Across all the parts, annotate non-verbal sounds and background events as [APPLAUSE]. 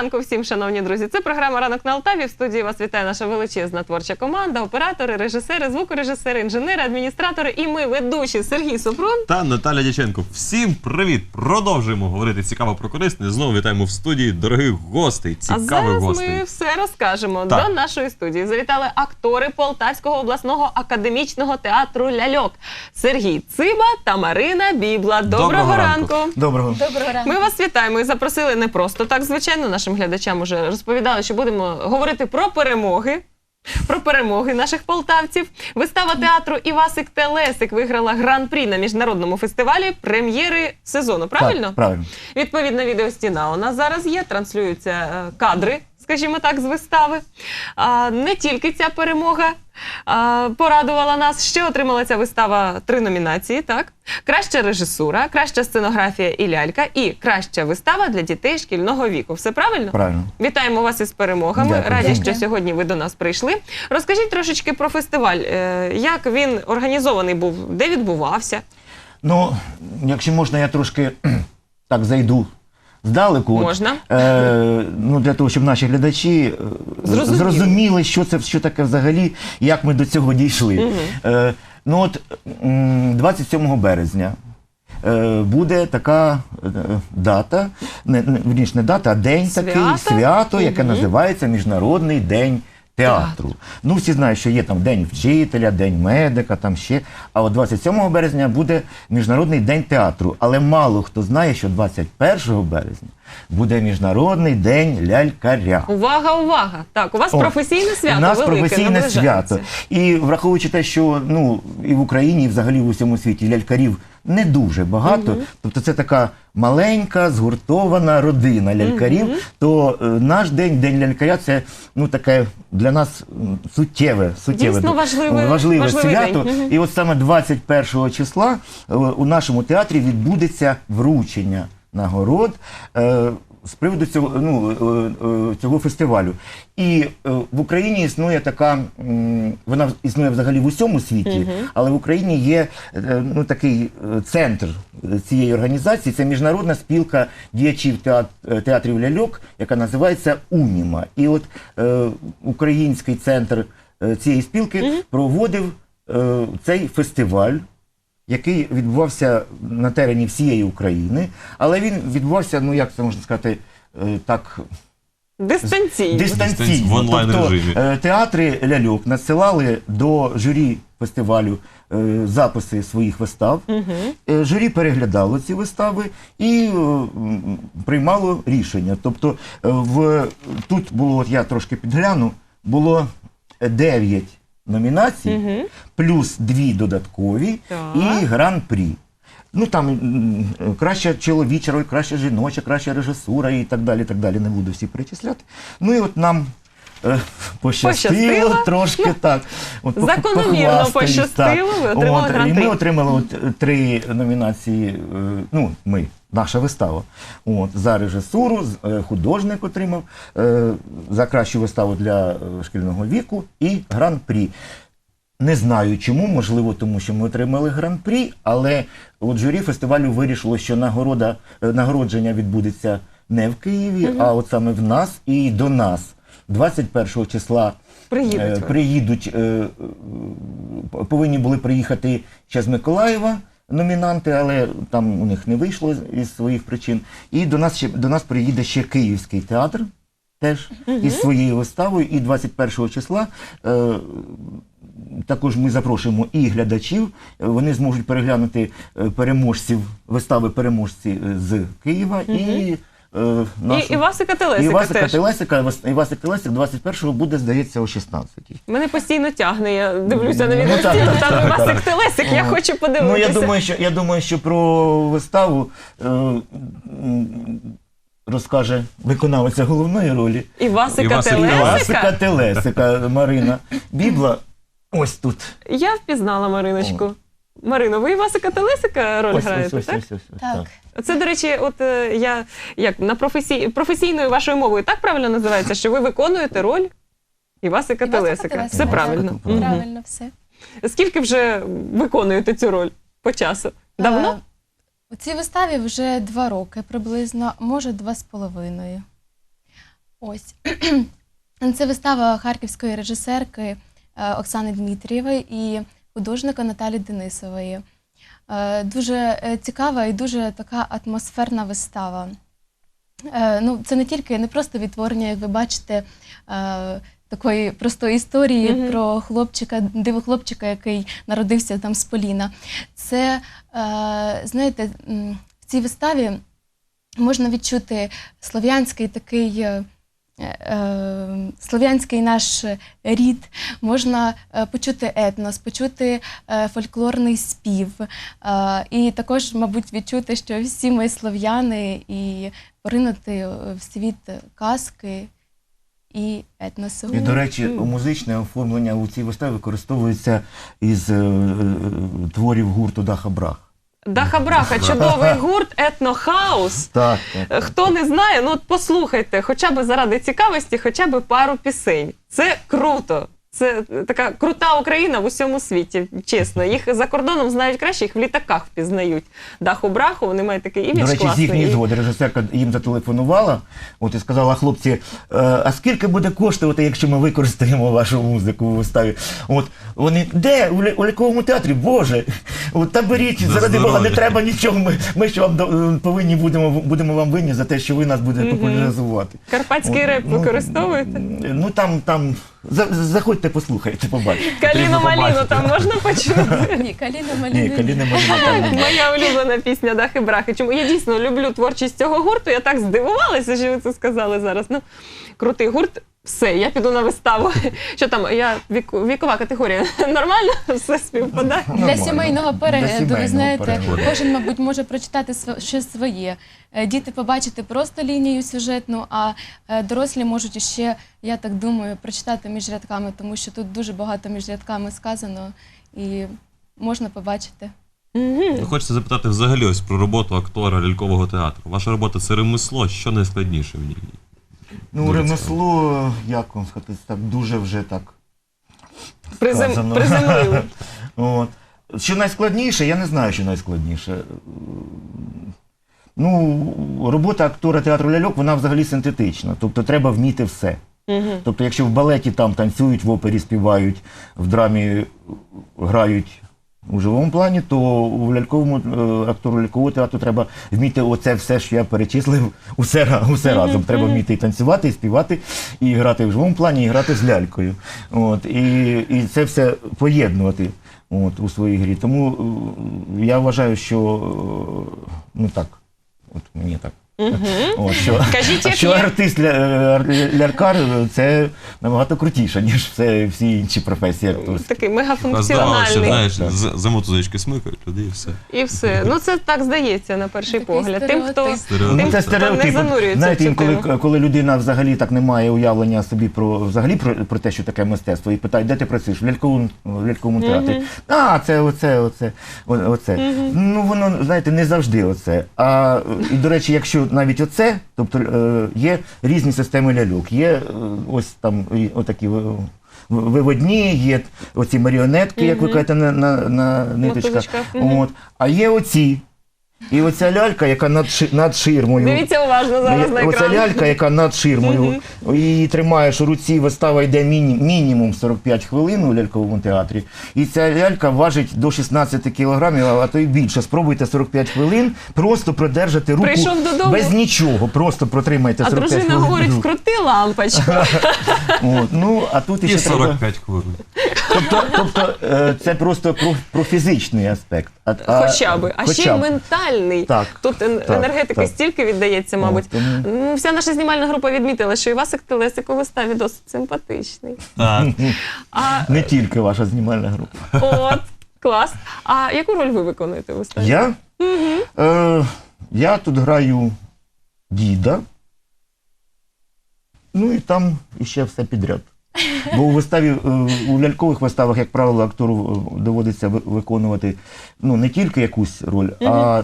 ранку всім, шановні друзі. Це програма Ранок на Алтаві. В студії вас вітає наша величезна творча команда, оператори, режисери, звукорежисери, інженери, адміністратори і ми, ведучі Сергій Супрун. Та Наталя Дяченко. Всім привіт! Продовжуємо говорити цікаво про корисне. Знову вітаємо в студії дорогих гостей, А цікавих зараз гостей. ми все розкажемо. Так. До нашої студії завітали актори Полтавського обласного академічного театру Ляльок Сергій Циба та Марина Бібла. Доброго, Доброго ранку. ранку. Доброго. Доброго ранку. Ми вас вітаємо і запросили не просто так, звичайно. Нашим глядачам уже розповідали, що будемо говорити про перемоги. Про перемоги наших полтавців. Вистава театру Івасик Телесик виграла гран-прі на міжнародному фестивалі прем'єри сезону. Правильно? Так, правильно. Відповідна відеостіна у нас зараз є, транслюються е, кадри, скажімо так, з вистави. А, не тільки ця перемога а, порадувала нас. Ще отримала ця вистава три номінації: так? Краща режисура, краща сценографія і лялька, і краща вистава для дітей шкільного віку. Все правильно? Правильно. Вітаємо вас із перемогами. Дякую. Раді, що сьогодні ви до нас прийшли. Розкажіть трошечки про фестиваль. Е, Як він організований був, де відбувався? Ну, якщо можна, я трошки так зайду здалеку. От, Можна. Е, ну, для того, щоб наші глядачі е, Зрозуміли. зрозуміли, що це що таке взагалі, як ми до цього дійшли. Е, ну от м, 27 березня. е, Буде така е, дата, не, не, вірніше, не дата, а день Свято? такий, свято, яке Мгм. називається Міжнародний день театру. Ну, всі знають, що є там День вчителя, День медика, там ще. А от 27 березня буде Міжнародний день театру. Але мало хто знає, що 21 березня буде Міжнародний день лялькаря. Увага, увага! Так, у вас О, професійне свято У нас велике, професійне свято. І враховуючи те, що ну і в Україні, і взагалі в усьому світі лялькарів не дуже багато. Тобто це така маленька, згуртована родина лялькарів. То е, наш день, день лялькаря, це ну таке для нас суттєве, суттєве Дійсно важливе- важливе свято. день. І от саме 21 числа е, у нашому театрі відбудеться вручення нагород. е, З приводу цього, ну, е, е, цього фестивалю. І в Україні існує така, вона існує взагалі в усьому світі, але в Україні є ну, такий центр цієї організації. Це міжнародна спілка діячів театрів ляльок, яка називається Уніма. І от український центр цієї спілки проводив цей фестиваль який відбувався на терені всієї України, але він відбувався, ну як це можна сказати, е, так Дистанційно. дистанційно. В онлайн-режимі. Тобто, е, театри ляльок надсилали до журі фестивалю е, записи своїх вистав. Е, Журі переглядало ці вистави і приймало рішення. Тобто, в тут було, от я трошки підгляну, було 9 номінацій, плюс дві додаткові Так. і гран-прі. Ну там м, краща чоловіча роль, краща жіноча, краща режисура і так далі. так далі. Не буду всі перечисляти. Ну і от нам е, пощастило, Пощастило. трошки так. От Закономірно пощастило, ви отримали От, І гран-прі. ми отримали от, три номінації. е, Ну, ми, наша вистава. От, за режисуру, е, художник отримав е, за кращу виставу для е, шкільного віку і гран-прі. Не знаю чому, можливо, тому що ми отримали гран-прі, але от журі фестивалю вирішило, що нагорода, нагородження відбудеться не в Києві, а от саме в нас і до нас. 21 числа Приїдуть е, приїдуть, е, повинні були приїхати ще з Миколаєва номінанти, але там у них не вийшло із своїх причин. І до нас ще до нас приїде ще Київський театр. Теж із своєю виставою, і 21 числа е, також ми запрошуємо і глядачів. Вони зможуть переглянути е, переможців, вистави переможці е, з Києва і, е, І нашу- Івасика Телесика Івасика теж. Телесика, Івасик Телесик 21-го буде, здається, о 16-й. Мене постійно тягне, я дивлюся на Ну, відео. Там так, Івасик так. Телесик, я хочу подивитися. Ну, я думаю, що я думаю, що про виставу е, розкаже виконавиця головної ролі Івасика Івасик Телесика. Івасика Телесика Марина Бібла. Ось тут. Я впізнала Мариночку. Марино, ви Івасика Телесика роль Ось, граєте, ось, ось, так? ось, ось, ось, Так. Це, до речі, от е, я як на професій, професійною вашою мовою так правильно називається, що ви виконуєте роль Івасика Телесика. Все правильно. Правильно. Мгм. Правильно все. Скільки вже виконуєте цю роль по часу? Давно? Е, У цій виставі вже два роки приблизно, може два з половиною. Ось. [CLEARS THROAT] Це вистава харківської режисерки е, Оксани Дмитрієвої і художника Наталі Денисової. Е, Дуже е, цікава і дуже така атмосферна вистава. Е, Ну, це не тільки не просто відтворення, як ви бачите, такої простої історії Мгм. про хлопчика, диво хлопчика, який народився там з Поліна. Це, знаєте, в цій виставі можна відчути слов'янський такий. Е, е, Слов'янський наш рід, можна е, почути етнос, почути фольклорний спів, і також, мабуть, відчути, що всі ми слов'яни, і поринути в світ казки і етносу. І, до речі, музичне оформлення у цій виставі використовується із творів гурту Даха Брах. Даха Браха, чудовий гурт, етнохаус. Так, так. Хто не знає, ну от послухайте, хоча б заради цікавості, хоча б пару пісень. Це круто. Це така крута Україна в усьому світі, чесно. Їх за кордоном знають краще, їх в літаках впізнають. Даху браху, вони мають такий імідж До речі, з класний. їхньої згоди режисерка їм зателефонувала, от і сказала, хлопці, е, а скільки буде коштувати, якщо ми використаємо вашу музику у виставі? От вони де? У, лі- у ліковому театрі? Боже, от та беріть, За заради Бога, не здоров'я. треба нічого. Ми, ми що вам до- е, повинні будемо, будемо вам винні за те, що ви нас будете популяризувати. Карпатський От, реп ну, використовуєте? Ну там, там, за- заходьте, послухайте, побачите. Каліно Потрібно Маліну побачити. там можна почути? [LAUGHS] Ні, Каліна Ні, Маліна. Каліна Маліна там немає. Моя улюблена пісня Дахи Брахи. Чому я дійсно люблю творчість цього гурту? Я так здивувалася, що ви це сказали зараз. Ну, крутий гурт. Все, я піду на виставу. [LAUGHS] Що там? Я віку, вікова категорія. [LAUGHS] Нормально? Все співпадає. Для Нормально. сімейного Для перегляду, ви сімейного знаєте, перегляду. кожен, мабуть, може прочитати св- щось своє. Е, Діти побачити просто лінію сюжетну, а е, дорослі можуть іще, я так думаю, прочитати між рядками, тому що тут дуже багато між рядками сказано і можна побачити. Ну, Хочеться запитати взагалі ось про роботу актора лялькового театру. Ваша робота це ремесло, що найскладніше в ній? Ну, Дуже ремесло, як вам сказати, так дуже вже так. Призем, сказано. приземлили. [LAUGHS] От. Що найскладніше, я не знаю, що найскладніше. Ну, робота актора театру ляльок, вона взагалі синтетична. Тобто треба вміти все. Мгм. Тобто, якщо в балеті там танцюють, в опері співають, в драмі грають у живому плані, то у ляльковому е, актору лялькового театру треба вміти оце все, що я перечислив, [LAUGHS] усе, усе разом. Треба вміти і танцювати, і співати, і грати в живому плані, і грати з лялькою. От, і, і це все поєднувати от, у своїй грі. Тому е, я вважаю, що е, ну так, от мені так. От, що, Кажіть, як що є. артист ля, е, лялькар е, це набагато крутіше, ніж все, всі інші професії акторські. Такий здавалося, мегафункціональний. знаєш, Так. з- за мотузочки смикають туди і все. І все. Ну це так здається на перший Такий погляд. Тим, хто стереотип. Тим, Ну, це хто не стереотип. занурюється Знаєте, в цю інколи, тему. коли людина взагалі так не має уявлення собі про взагалі про, про те, що таке мистецтво, і питає, де ти працюєш? В ляльковому, в ляльковому театрі. А, це оце, оце, о- оце. Ну воно, знаєте, не завжди оце. А і до речі, якщо навіть оце, тобто е, є різні системи ляльок. Є е, ось там отакі. Виводні, є оці маріонетки, як ви кажете, на, на, на ниточках. От. А є оці. І оця лялька, яка над, ши- над ширмою. Дивіться уважно зараз на Оця екран. лялька, яка над ширмою, її тримаєш у руці, вистава йде міні, мінімум 45 хвилин у ляльковому театрі. І ця лялька важить до 16 кілограмів, а то й більше. Спробуйте 45 хвилин просто продержати руку Прийшов додому. без нічого. Просто протримайте А 45 дружина хвилин. говорить, вкрути лампочку. [LAUGHS] От, ну, а тут І іще треба... 45 хвилин. Тобто, тобто е, це просто про, про фізичний аспект. А, а- Хоча би, а ще й б. ментальний. Так, Тут ен- так, енергетики так. стільки віддається, мабуть. тому- Ну, Вся наша знімальна група відмітила, що Івасик Телесик у виставі досить симпатичний. Так. А Не тільки ваша знімальна група. от, клас. А яку роль ви виконуєте у виставі? Я? Е, я тут граю діда. Ну і там іще все підряд. Бо у виставі, е, у лялькових виставах, як правило, актору е, доводиться виконувати ну, не тільки якусь роль, а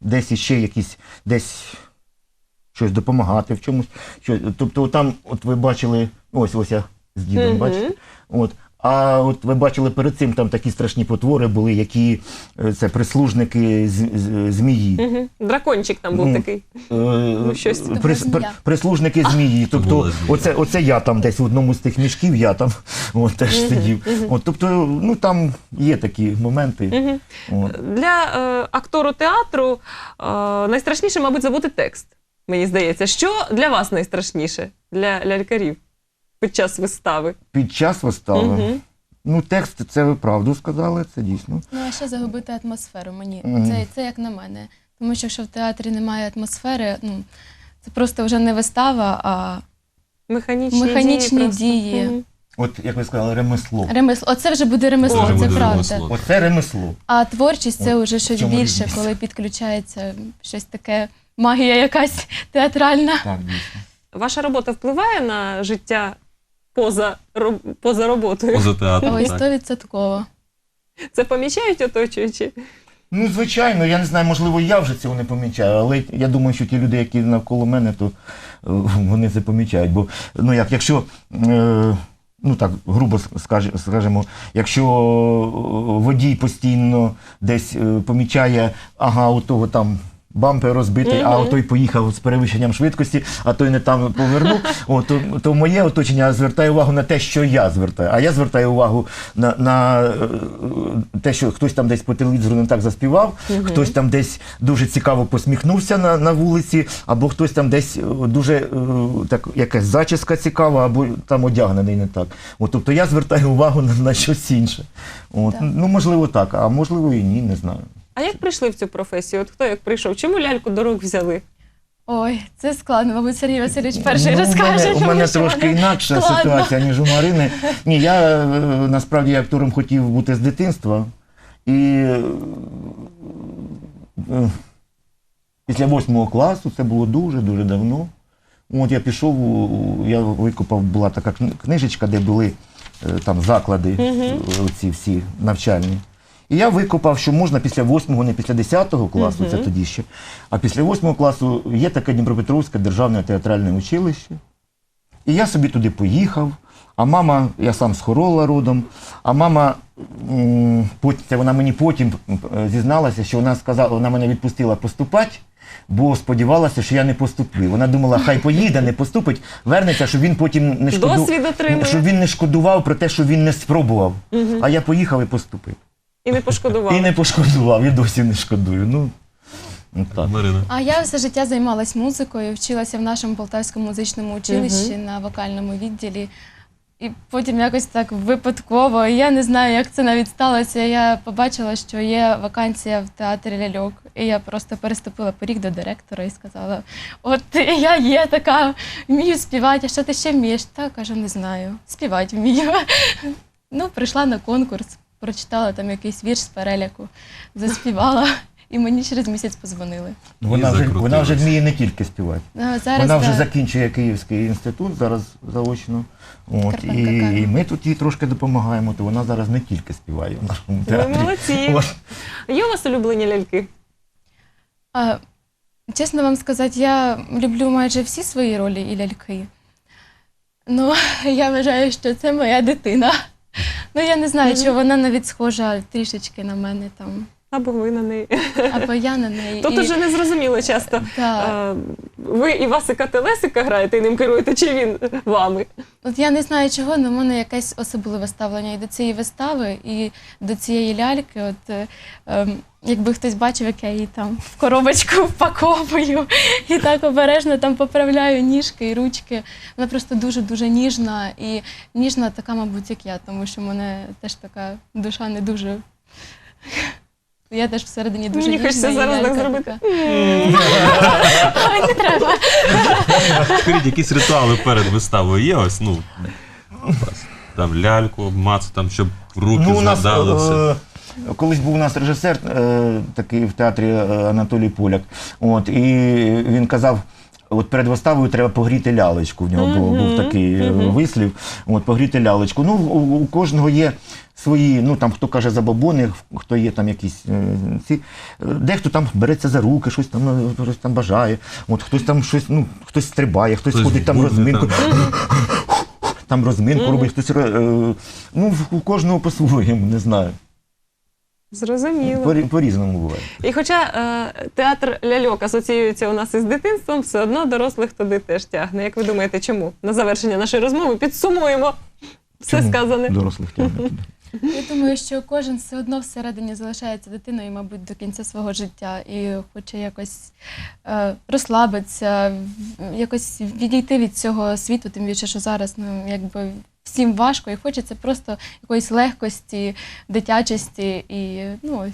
десь іще якісь, десь щось допомагати в чомусь. Щось. Тобто там, от ви бачили, ось ось я з дідом, бачите? От. А от ви бачили перед цим там такі страшні потвори були, які е, це прислужники з, з- змії. Мгм. Дракончик там був Ну, такий. Е, щось. прис- Це була пр- прислужники змії. Тобто, оце, оце я там десь в одному з тих мішків, я там [LAUGHS] от, теж сидів. От, тобто, ну там є такі моменти. Мгм. От. Для е, актору театру е, найстрашніше, мабуть, забути текст. Мені здається, що для вас найстрашніше для лялькарів під час вистави? Під час вистави. Мгм. Ну, текст, це ви правду сказали, це дійсно. Ну, а ще загубити атмосферу мені. Мгм. Це, це як на мене. Тому що якщо в театрі немає атмосфери, ну це просто вже не вистава, а Механічні, Механічні дії. дії. Мгм. От як ви сказали, ремесло. ремесло. Оце вже буде ремесло, Це це, буде правда. ремесло. Оце ремесло. А творчість це От вже щось більше, різниця. коли підключається щось таке, магія якась [LAUGHS] театральна. Так, дійсно. Ваша робота впливає на життя поза, роб- поза роботою? Поза театром. Ой, так. стовідсотково. Це помічають оточуючі? Ну, звичайно, я не знаю, можливо, я вже цього не помічаю, але я думаю, що ті люди, які навколо мене, то е, вони це помічають. Бо ну як, якщо. Е, Ну так, грубо скаж- скажемо, якщо е, водій постійно десь е, помічає, ага, у того там бампер розбитий, а той поїхав з перевищенням швидкості, а той не там повернув, о, то, то моє оточення звертає увагу на те, що я звертаю. А я звертаю увагу на, на е, те, що хтось там десь по телевізору не так заспівав, хтось там десь дуже цікаво посміхнувся на, на вулиці, або хтось там десь е, дуже е, так, якась зачіска цікава, або там одягнений не так. От, тобто я звертаю увагу на, на щось інше. От, Ну, можливо, так, а можливо і ні, не знаю. А як прийшли в цю професію? От хто як прийшов? Чому ляльку до рук взяли? Ой, це складно. Мабуть, Сергій Васильович перший Ну, розкаже. У мене, у тому мене що трошки мене інакша складно. ситуація, ніж у Марини. Ні, я е, насправді актором хотів бути з дитинства. І е, е, після восьмого класу, це було дуже-дуже давно. От я пішов, у- я викопав, була така кни- книжечка, де були е, там заклади, е, ці всі навчальні. І я викопав, що можна після восьмого, не після десятого класу, це тоді ще. А після восьмого класу є таке Дніпропетровське державне театральне училище. І я собі туди поїхав. А мама, я сам з Хорола родом, а мама, це вона мені потім е, зізналася, що вона сказала, вона мене відпустила поступати, бо сподівалася, що я не поступлю. Вона думала, хай поїде, не поступить, вернеться, щоб він потім не шкоду... Щоб він не шкодував про те, що він не спробував. А я поїхав і поступив. І не пошкодували. І не пошкодував, і досі не шкодую. Ну, так. Марина. А я все життя займалась музикою, вчилася в нашому полтавському музичному училищі на вокальному відділі. І потім якось так випадково, я не знаю, як це навіть сталося. Я побачила, що є вакансія в театрі ляльок. І я просто переступила поріг до директора і сказала: От я є така, вмію співати, а що ти ще вмієш? Та кажу, не знаю. Співати вмію. Ну, прийшла на конкурс, прочитала там якийсь вірш з переляку, заспівала, і мені через місяць позвонили. Вона, І вже, вона вже вміє не тільки співати. Ну, зараз вона вже да. закінчує Київський інститут, зараз заочно. От, Карпенка і, Карла. і ми тут їй трошки допомагаємо, то вона зараз не тільки співає в нашому Ви театрі. молодці. От. Є у вас улюблені ляльки? А, чесно вам сказати, я люблю майже всі свої ролі і ляльки. Ну, [LAUGHS] я вважаю, що це моя дитина. Ну, я не знаю, чи вона навіть схожа трішечки на мене там, Або ви на неї? або я на неї. Тут І- уже не зрозуміло часто. Е, Ви Івасика Телесика граєте і ним керуєте, чи він вами? От я не знаю чого, але в мене якесь особливе ставлення і до цієї вистави, і до цієї ляльки. От е, ем, якби хтось бачив, як я її там в коробочку [LAUGHS] впаковую і так обережно там поправляю ніжки і ручки. Вона просто дуже-дуже ніжна і ніжна така, мабуть, як я, тому що в мене теж така душа не дуже. Я теж всередині дуже Мені ніжна. хочеться і зараз так зробити. Ой, не треба. Скажіть, якісь ритуали перед виставою є ось, ну, там ляльку, обмацу, там, щоб руки Ну, у нас згадали все. е, колись був у нас режисер е, такий в театрі е, Анатолій Поляк. От, і він казав. От перед виставою треба погріти лялечку. В нього був, був такий е, вислів. От, погріти лялечку. Ну, у, у кожного є свої, ну там хто каже забобони, хто є там якісь е, ці. Дехто там береться за руки, щось там, е, щось там бажає. От хтось там щось, ну, хтось стрибає, хтось, Хтось ходить там розминку. там. [LAUGHS] там розминку робить, хтось е, ну у кожного по-своєму, не знаю. Зрозуміло. По- По-різному буває. І хоча е, театр ляльок асоціюється у нас із дитинством, все одно дорослих туди теж тягне. Як ви думаєте, чому? На завершення нашої розмови підсумуємо все Чому сказане. Дорослих тягне туди. Я думаю, що кожен все одно всередині залишається дитиною, мабуть, до кінця свого життя і хоче якось е, розслабитися, якось відійти від цього світу, тим більше, що зараз ну, якби всім важко і хочеться просто якоїсь легкості, дитячості і ну. ось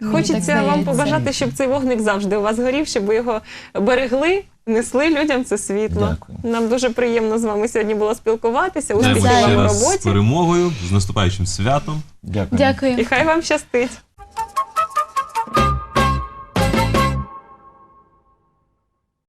мені Хочеться вам побажати, щоб цей вогник завжди у вас горів, щоб ви його берегли, несли людям це світло. Дякую. Нам дуже приємно з вами сьогодні було спілкуватися. Успіхів вам у роботі. з перемогою, з наступаючим святом. Дякую. Дякую. І хай вам щастить.